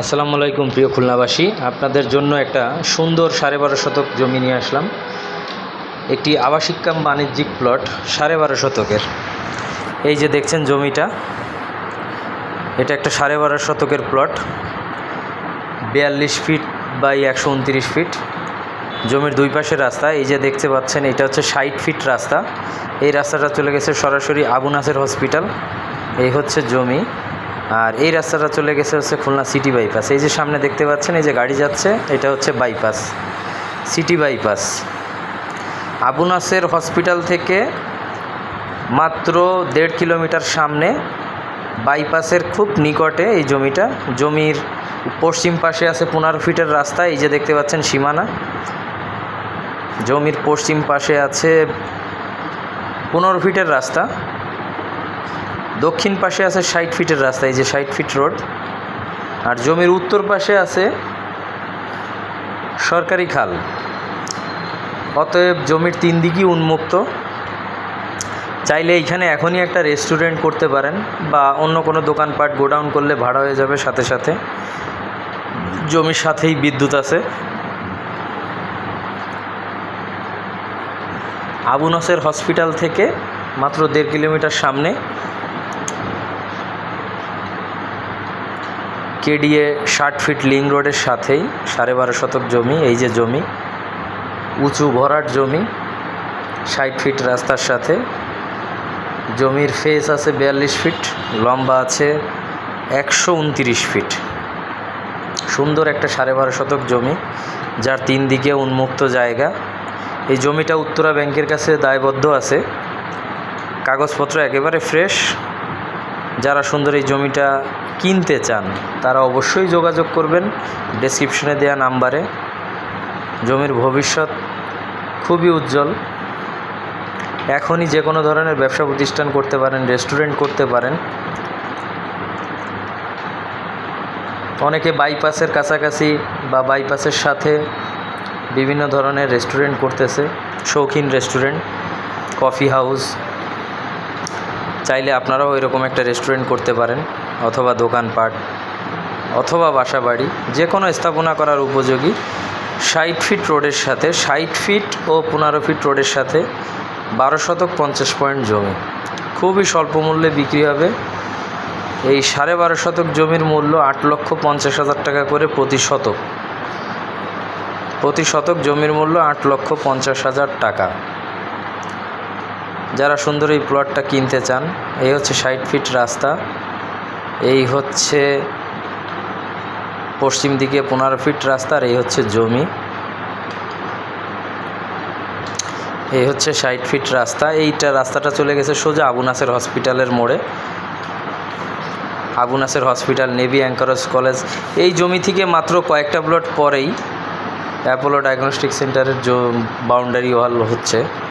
আসসালামু আলাইকুম প্রিয় খুলনাবাসী। আপনাদের জন্য একটা সুন্দর সাড়ে বারো শতক জমি নিয়ে আসলাম। একটি আবাসিক কাম বাণিজ্যিক প্লট সাড়ে বারো শতকের। এই যে দেখছেন জমিটা, এটা একটা সাড়ে বারো শতকের প্লট। বিয়াল্লিশ ফিট বাই একশো উনত্রিশ ফিট। জমির দুই পাশে রাস্তা, এই যে দেখতে পাচ্ছেন, এটা হচ্ছে ষাট ফিট রাস্তা। এই রাস্তাটা চলে গেছে সরাসরি আবু নাসের হসপিটাল। এই হচ্ছে জমি। আর এই রাস্তাটা চলে গেছে হচ্ছে খুলনা সিটি বাইপাস। এই যে সামনে দেখতে পাচ্ছেন, এই যে গাড়ি যাচ্ছে, এটা হচ্ছে bypass, city bypass. Abu Naser hospital থেকে মাত্র দেড় কিলোমিটার সামনে বাইপাসের খুব নিকটে এই জমিটা। জমির পশ্চিম পাশে আছে পনেরো ফিটের রাস্তা, এই যে দেখতে পাচ্ছেন সীমানা। জমির পশ্চিম পাশে আছে পনেরো ফিটের রাস্তা। দক্ষিণ পাশে আছে ষাট ফিটের রাস্তা, এই যে ষাট ফিট রোড। আর জমির উত্তর পাশে আছে সরকারি খাল। অতএব জমির তিন দিকই উন্মুক্ত। চাইলে এইখানে এখনই একটা রেস্টুরেন্ট করতে পারেন বা অন্য কোনো দোকানপাট গোডাউন করলে ভাড়া হয়ে যাবে সাথে সাথে। জমির সাথেই বিদ্যুৎ আছে। আবু নসের হসপিটাল থেকে মাত্র দেড় কিলোমিটার সামনে কেডিএ ষাট ফিট লিং রোডের সাথেই সাড়ে বারো শতক জমি, এই যে জমি, উঁচু ভরাট জমি, ষাট ফিট রাস্তার সাথে। জমির ফেস আছে বিয়াল্লিশ ফিট, লম্বা আছে একশো উনতিরিশ ফিট। সুন্দর একটা সাড়ে বারো শতক জমি, যার তিন দিকে উন্মুক্ত জায়গা। এই জমিটা উত্তরা ব্যাংকের কাছে দায়বদ্ধ আছে। কাগজপত্র একেবারে ফ্রেশ যারা সুন্দর এই জমিটা কিনতে চান, তারা অবশ্যই যোগাযোগ করবেন। ডেসক্রিপশনে দেওয়া নাম্বারে। জমির ভবিষ্যৎ খুবই উজ্জ্বল। এখনই যে কোনো ধরনের ব্যবসা প্রতিষ্ঠান করতে পারেন রেস্টুরেন্ট করতে পারেন। অনেকে বাইপাসের কাছাকাছি বা বাইপাসের সাথে বিভিন্ন ধরনের রেস্টুরেন্ট করতেছে। শৌখিন রেস্টুরেন্ট কফি হাউস চাইলে আপনারাও এরকম একটা রেস্টুরেন্ট করতে পারেন। অথবা দোকানপাট, অথবা বাসা বাড়ি যে কোনো স্থাপনা করার উপযোগী ষাট ফিট রোডের সাথে, ষাট ফিট ও পনেরো ফিট রোডের সাথে বারো শতক পঞ্চাশ পয়েন্ট জমি। খুবই স্বল্প মূল্যে বিক্রি হবে। এই সাড়ে বারো শতক জমির মূল্য আট লক্ষ পঞ্চাশ হাজার টাকা করে প্রতি শতক। প্রতি শতক জমির মূল্য আট লক্ষ পঞ্চাশ হাজার টাকা। যারা সুন্দর এই প্লটটা কিনতে চান, এই হচ্ছে ষাট ফিট রাস্তা। এই হচ্ছে পশ্চিম দিকে পনেরো ফিট রাস্তা আর এই হচ্ছে জমি। এই হচ্ছে ষাট ফিট রাস্তা। এইটা রাস্তাটা চলে গেছে সোজা আবু নাসের হসপিটালের মোড়ে। Abu Naser hospital, navy anchors college. এই জমি থেকে মাত্র কয়েকটা প্লট পরেই অ্যাপোলো ডায়াগনস্টিক সেন্টারের বাউন্ডারি ওয়াল হচ্ছে।